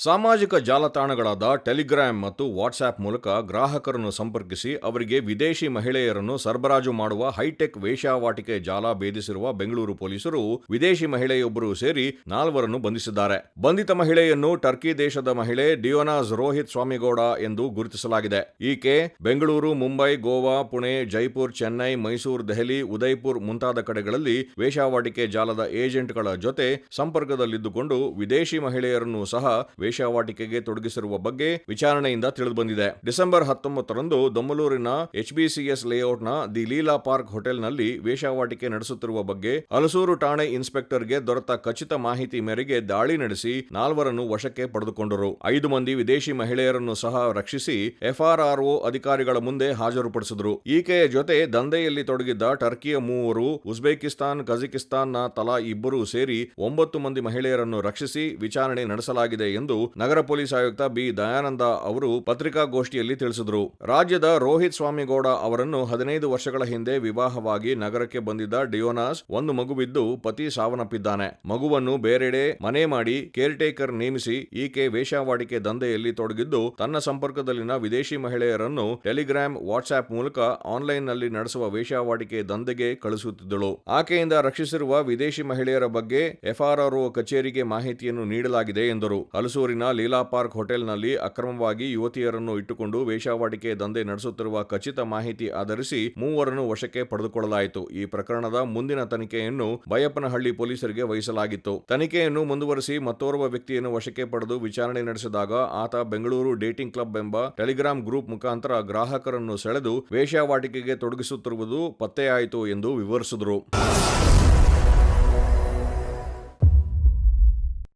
ಸಾಮಾಜಿಕ ಜಾಲತಾಣಗಳಾದ ಟೆಲಿಗ್ರಾಮ್ ಮತ್ತು ವಾಟ್ಸ್ಆ್ಯಪ್ ಮೂಲಕ ಗ್ರಾಹಕರನ್ನು ಸಂಪರ್ಕಿಸಿ ಅವರಿಗೆ ವಿದೇಶಿ ಮಹಿಳೆಯರನ್ನು ಸರಬರಾಜು ಮಾಡುವ ಹೈಟೆಕ್ ವೇಶ್ಯಾವಾಟಿಕೆ ಜಾಲ ಭೇದಿಸಿರುವ ಬೆಂಗಳೂರು ಪೊಲೀಸರು ವಿದೇಶಿ ಮಹಿಳೆಯೊಬ್ಬರು ಸೇರಿ ನಾಲ್ವರನ್ನು ಬಂಧಿಸಿದ್ದಾರೆ. ಬಂಧಿತ ಮಹಿಳೆಯನ್ನು ಟರ್ಕಿ ದೇಶದ ಮಹಿಳೆ ಡಿಯೋನಾಸ್ ರೋಹಿತ್ ಸ್ವಾಮಿಗೌಡ ಎಂದು ಗುರುತಿಸಲಾಗಿದೆ. ಈಕೆ ಬೆಂಗಳೂರು, ಮುಂಬೈ, ಗೋವಾ, ಪುಣೆ, ಜೈಪುರ್, ಚೆನ್ನೈ, ಮೈಸೂರು, ದೆಹಲಿ, ಉದಯ್ಪುರ್ ಮುಂತಾದ ಕಡೆಗಳಲ್ಲಿ ವೇಶ್ಯಾವಾಟಿಕೆ ಜಾಲದ ಏಜೆಂಟ್ಗಳ ಜೊತೆ ಸಂಪರ್ಕದಲ್ಲಿದ್ದುಕೊಂಡು ವಿದೇಶಿ ಮಹಿಳೆಯರನ್ನು ಸಹ ವೇಶ್ಯಾವಾಟಿಕೆಗೆ ತೊಡಗಿಸಿರುವ ಬಗ್ಗೆ ವಿಚಾರಣೆಯಿಂದ ತಿಳಿದುಬಂದಿದೆ. ಡಿಸೆಂಬರ್ ಹತ್ತೊಂಬತ್ತರಂದು ದೊಮ್ಮಲೂರಿನ ಎಚ್ಬಿಸಿಎಸ್ ಲೇಔಟ್ನ ದಿ ಲೀಲಾ ಪಾರ್ಕ್ ಹೋಟೆಲ್ನಲ್ಲಿ ವೇಶ್ಯಾವಾಟಿಕೆ ನಡೆಸುತ್ತಿರುವ ಬಗ್ಗೆ ಹಲಸೂರು ಠಾಣೆ ಇನ್ಸ್ಪೆಕ್ಟರ್ಗೆ ದೊರೆತ ಖಚಿತ ಮಾಹಿತಿ ಮೇರೆಗೆ ದಾಳಿ ನಡೆಸಿ ನಾಲ್ವರನ್ನು ವಶಕ್ಕೆ ಪಡೆದುಕೊಂಡರು. ಐದು ಮಂದಿ ವಿದೇಶಿ ಮಹಿಳೆಯರನ್ನು ಸಹ ರಕ್ಷಿಸಿ ಎಫ್ಆರ್ಆರ್ಒ ಅಧಿಕಾರಿಗಳ ಮುಂದೆ ಹಾಜರುಪಡಿಸಿದರು. ಈಕೆಯ ಜೊತೆ ದಂಧೆಯಲ್ಲಿ ತೊಡಗಿದ್ದ ಟರ್ಕಿಯ ಮೂವರು, ಉಜ್ಬೇಕಿಸ್ತಾನ್, ಕಜಕಿಸ್ತಾನ್ನ ತಲಾ ಇಬ್ಬರೂ ಸೇರಿ ಒಂಬತ್ತು ಮಂದಿ ಮಹಿಳೆಯರನ್ನು ರಕ್ಷಿಸಿ ವಿಚಾರಣೆ ನಡೆಸಲಾಗಿದೆ ಎಂದು ನಗರ ಪೊಲೀಸ್ ಆಯುಕ್ತ ಬಿ. ದಯಾನಂದ ಅವರು ಪತ್ರಿಕಾಗೋಷ್ಠಿಯಲ್ಲಿ ತಿಳಿಸಿದರು. ರಾಜ್ಯದ ರೋಹಿತ್ ಸ್ವಾಮಿಗೌಡ ಅವರನ್ನು ಹದಿನೈದು ವರ್ಷಗಳ ಹಿಂದೆ ವಿವಾಹವಾಗಿ ನಗರಕ್ಕೆ ಬಂದಿದ್ದ ಡಿಯೋನಾಸ್ ಒಂದು ಮಗುವಿದ್ದು ಪತಿ ಸಾವನ್ನಪ್ಪಿದ್ದಾನೆ. ಮಗುವನ್ನು ಬೇರೆಡೆ ಮನೆ ಮಾಡಿ ಕೇರ್ ಟೇಕರ್ ನೇಮಿಸಿ ಈಕೆ ವೇಷವಾಡಿಕೆ ದಂಧೆಯಲ್ಲಿ ತೊಡಗಿದ್ದು, ತನ್ನ ಸಂಪರ್ಕದಲ್ಲಿನ ವಿದೇಶಿ ಮಹಿಳೆಯರನ್ನು ಟೆಲಿಗ್ರಾಮ್ ವಾಟ್ಸ್ಆಪ್ ಮೂಲಕ ಆನ್ಲೈನ್ನಲ್ಲಿ ನಡೆಸುವ ವೇಷವಾಡಿಕೆ ದಂಧೆಗೆ ಕಳಿಸುತ್ತಿದ್ದಳು ಆಕೆಯಿಂದ ರಕ್ಷಿಸಿರುವ ವಿದೇಶಿ ಮಹಿಳೆಯರ ಬಗ್ಗೆ ಎಫ್ಆರ್ಆರ್ಒ ಕಚೇರಿಗೆ ಮಾಹಿತಿಯನ್ನು ನೀಡಲಾಗಿದೆ ಎಂದರು. ಹಲಸೂರಿನ ಲೀಲಾ ಪಾರ್ಕ್ ಹೋಟೆಲ್ನಲ್ಲಿ ಅಕ್ರಮವಾಗಿ ಯುವತಿಯರನ್ನು ಇಟ್ಟುಕೊಂಡು ವೇಷಾವಾಟಿಕೆ ದಂಧೆ ನಡೆಸುತ್ತಿರುವ ಖಚಿತ ಮಾಹಿತಿ ಆಧರಿಸಿ ಮೂವರನ್ನು ವಶಕ್ಕೆ ಪಡೆದುಕೊಳ್ಳಲಾಯಿತು. ಈ ಪ್ರಕರಣದ ಮುಂದಿನ ತನಿಖೆಯನ್ನು ಬೈಯಪ್ಪನಹಳ್ಳಿ ಪೊಲೀಸರಿಗೆ ವಹಿಸಲಾಗಿತ್ತು. ತನಿಖೆಯನ್ನು ಮುಂದುವರೆಸಿ ಮತ್ತೋರ್ವ ವ್ಯಕ್ತಿಯನ್ನು ವಶಕ್ಕೆ ಪಡೆದು ವಿಚಾರಣೆ ನಡೆಸಿದಾಗ ಆತ ಬೆಂಗಳೂರು ಡೇಟಿಂಗ್ ಕ್ಲಬ್ ಎಂಬ ಟೆಲಿಗ್ರಾಮ್ ಗ್ರೂಪ್ ಮುಖಾಂತರ ಗ್ರಾಹಕರನ್ನು ಸೆಳೆದು ವೇಶ್ಯಾವಾಟಿಕೆಗೆ ತೊಡಗಿಸುತ್ತಿರುವುದು ಪತ್ತೆಯಾಯಿತು ಎಂದು ವಿವರಿಸಿದರು.